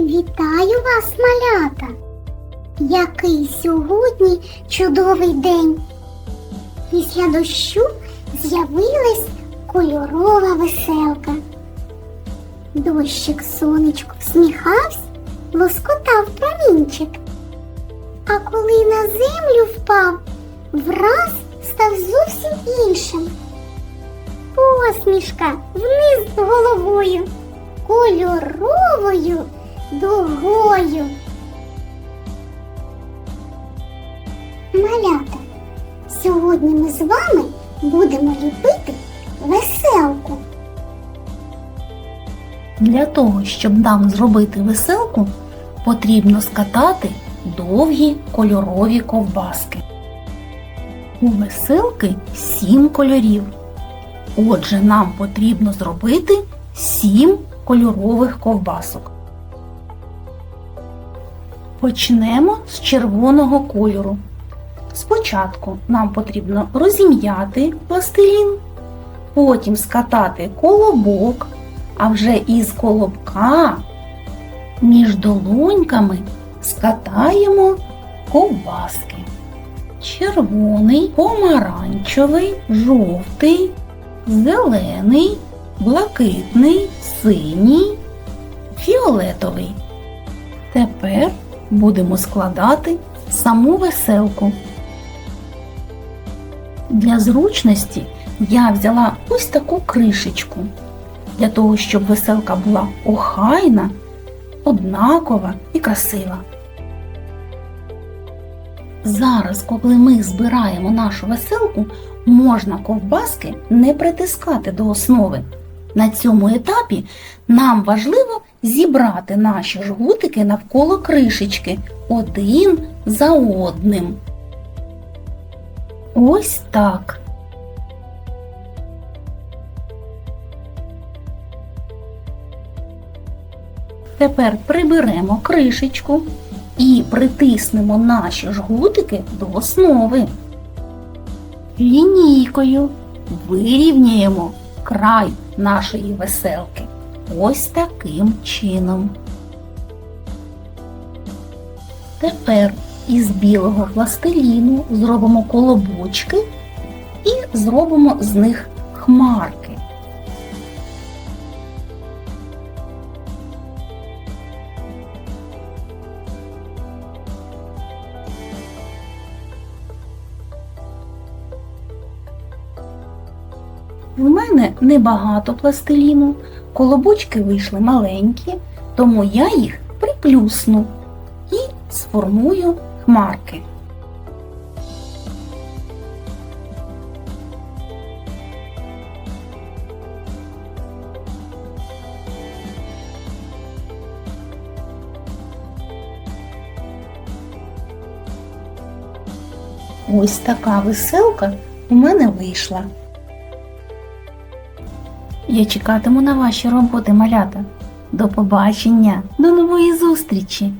Вітаю вас, малята! Який сьогодні чудовий день! Після дощу з'явилась кольорова веселка. Дощик сонечко всміхався, лоскотав промінчик. А коли на землю впав, враз став зовсім іншим. Посмішка вниз головою, кольоровою дугою. Малята, сьогодні ми з вами будемо ліпити веселку. Для того, щоб нам зробити веселку, потрібно скатати довгі кольорові ковбаски. У веселки сім кольорів. Отже, нам потрібно зробити сім кольорових ковбасок. Почнемо з червоного кольору. Спочатку нам потрібно розім'яти пластилін, потім скатати колобок, а вже із колобка між долоньками скатаємо ковбаски. Червоний, помаранчевий, жовтий, зелений, блакитний, синій, фіолетовий. Тепер будемо складати саму веселку. Для зручності я взяла ось таку кришечку, для того, щоб веселка була охайна, однакова і красива. Зараз, коли ми збираємо нашу веселку, можна ковбаски не притискати до основи. На цьому етапі нам важливо зібрати наші жгутики навколо кришечки один за одним. Ось так. Тепер приберемо кришечку і притиснемо наші жгутики до основи. Лінійкою вирівняємо край нашої веселки. Ось таким чином. Тепер із білого пластиліну зробимо колобочки і зробимо з них хмарки. В мене небагато пластиліну, колобочки вийшли маленькі, тому я їх приплюсну і сформую хмарки. Ось така веселка у мене вийшла. Я чекатиму на ваші роботи, малята. До побачення, до нової зустрічі!